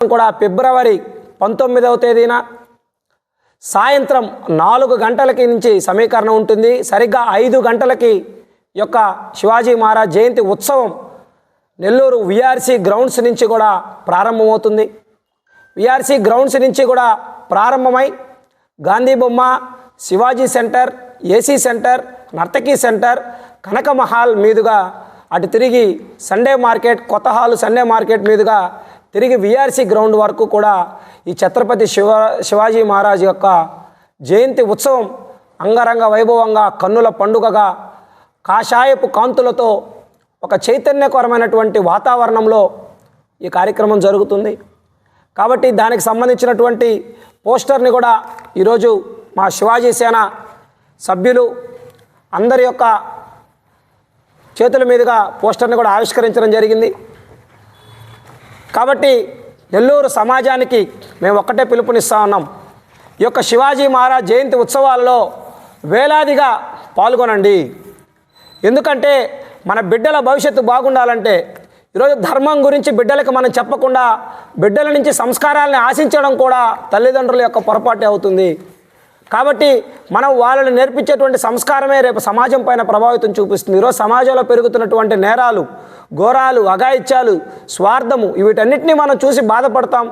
కూడా ఫిబ్రవరి పంతొమ్మిదవ తేదీన సాయంత్రం నాలుగు గంటలకి నుంచి సమీకరణ ఉంటుంది. సరిగ్గా ఐదు గంటలకి యొక్క శివాజీ మహారాజ్ జయంతి ఉత్సవం నెల్లూరు విఆర్సీ గ్రౌండ్స్ నుంచి కూడా ప్రారంభమవుతుంది. విఆర్సీ గ్రౌండ్స్ నుంచి కూడా ప్రారంభమై గాంధీ బొమ్మ Shivaji centre AC centre Nartaki centre Kanaka Mahal మీదుగా అటు తిరిగి సండే మార్కెట్ కొత్త హాల్ సండే మార్కెట్ మీదుగా తిరిగి విఆర్సీ గ్రౌండ్ వరకు కూడా ఈ ఛత్రపతి శివ శివాజీ మహారాజ్ యొక్క జయంతి ఉత్సవం అంగరంగ వైభవంగా కన్నుల పండుగగా కాషాయపు కాంతులతో ఒక చైతన్యకరమైనటువంటి వాతావరణంలో ఈ కార్యక్రమం జరుగుతుంది. కాబట్టి దానికి సంబంధించినటువంటి పోస్టర్ని కూడా ఈరోజు మా శివాజీ సేన సభ్యులు అందరి యొక్క చేతుల మీదుగా పోస్టర్ని కూడా ఆవిష్కరించడం జరిగింది. కాబట్టి నెల్లూరు సమాజానికి మేము ఒక్కటే పిలుపునిస్తా ఉన్నాం. ఈ యొక్క శివాజీ మహారాజ్ జయంతి ఉత్సవాల్లో వేలాదిగా పాల్గొనండి. ఎందుకంటే మన బిడ్డల భవిష్యత్తు బాగుండాలంటే ఈరోజు ధర్మం గురించి బిడ్డలకు మనం చెప్పకుండా బిడ్డల నుంచి సంస్కారాలని ఆశించడం కూడా తల్లిదండ్రుల యొక్క పొరపాటే అవుతుంది. కాబట్టి మనం వాళ్ళని నేర్పించేటువంటి సంస్కారమే రేపు సమాజం పైన ప్రభావితం చూపిస్తుంది. ఈరోజు సమాజంలో పెరుగుతున్నటువంటి నేరాలు ఘోరాలు అఘాయిత్యాలు స్వార్థము వీటన్నిటిని మనం చూసి బాధపడతాం.